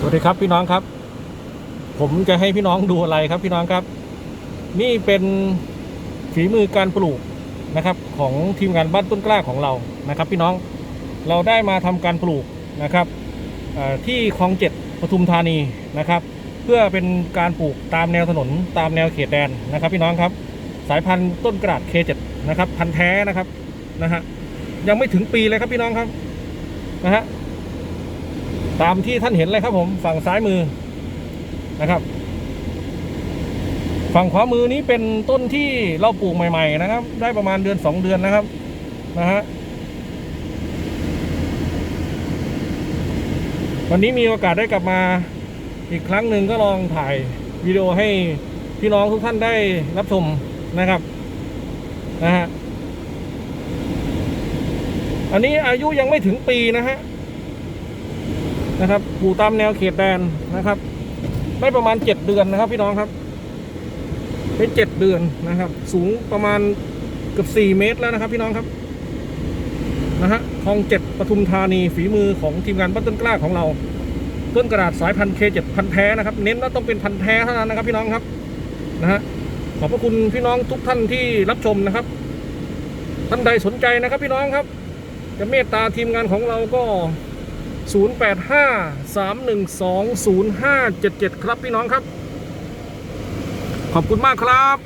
สวัสดีครับพี่น้องครับ ผมจะให้พี่น้องดูอะไรครับพี่น้องครับ นี่เป็นฝีมือการปลูกนะครับ ของทีมงานบ้านต้นกล้าของเรานะครับ พี่น้องเราได้มาทำการปลูกนะครับที่คลองเจ็ดปทุมธานีนะครับ เพื่อเป็นการปลูกตามแนวถนนตามแนวเขตแดนนะครับ พี่น้องครับ สายพันธุ์ต้นกระดาษ K7 นะครับ พันธุ์แท้นะครับนะฮะยังไม่ถึงปีเลยครับพี่น้องครับนะฮะ ตามที่ท่านเห็นเลยครับผมฝั่งซ้ายมือนะครับ ฝั่งขวามือนี้เป็นต้นที่เราปลูกใหม่ ๆ นะครับ ได้ประมาณเดือนสองเดือนนะครับนะฮะวันนี้มีโอกาสได้กลับมาอีกครั้งหนึ่งก็ลองถ่ายวิดีโอให้พี่น้องทุกท่านได้รับชมนะครับนะฮะอันนี้อายุยังไม่ถึงปีนะฮะ นะครับปลูกตามแนวเขตแดนนะครับ ได้ประมาณเจ็ดเดือนนะครับ พี่น้องครับเป็นเจ็ดเดือนนะครับ สูงประมาณเกือบสี่เมตรแล้วนะครับ พี่น้องครับนะฮะคลองเจ็ดปทุมธานีฝีมือของทีมงานบ้านต้นกล้าของเรา ต้นกระดาษสายพันธุ์เคเจ็ดพันแท้นะครับ เน้นว่าต้องเป็นพันแท้เท่านั้นนะครับ พี่น้องครับนะฮะขอบพระคุณพี่น้องทุกท่านที่รับชมนะครับ ท่านใดสนใจนะครับ พี่น้องครับ จะเมตตาทีมงานของเราก็ 085 312 0577 ครับพี่น้องครับ ขอบคุณมากครับ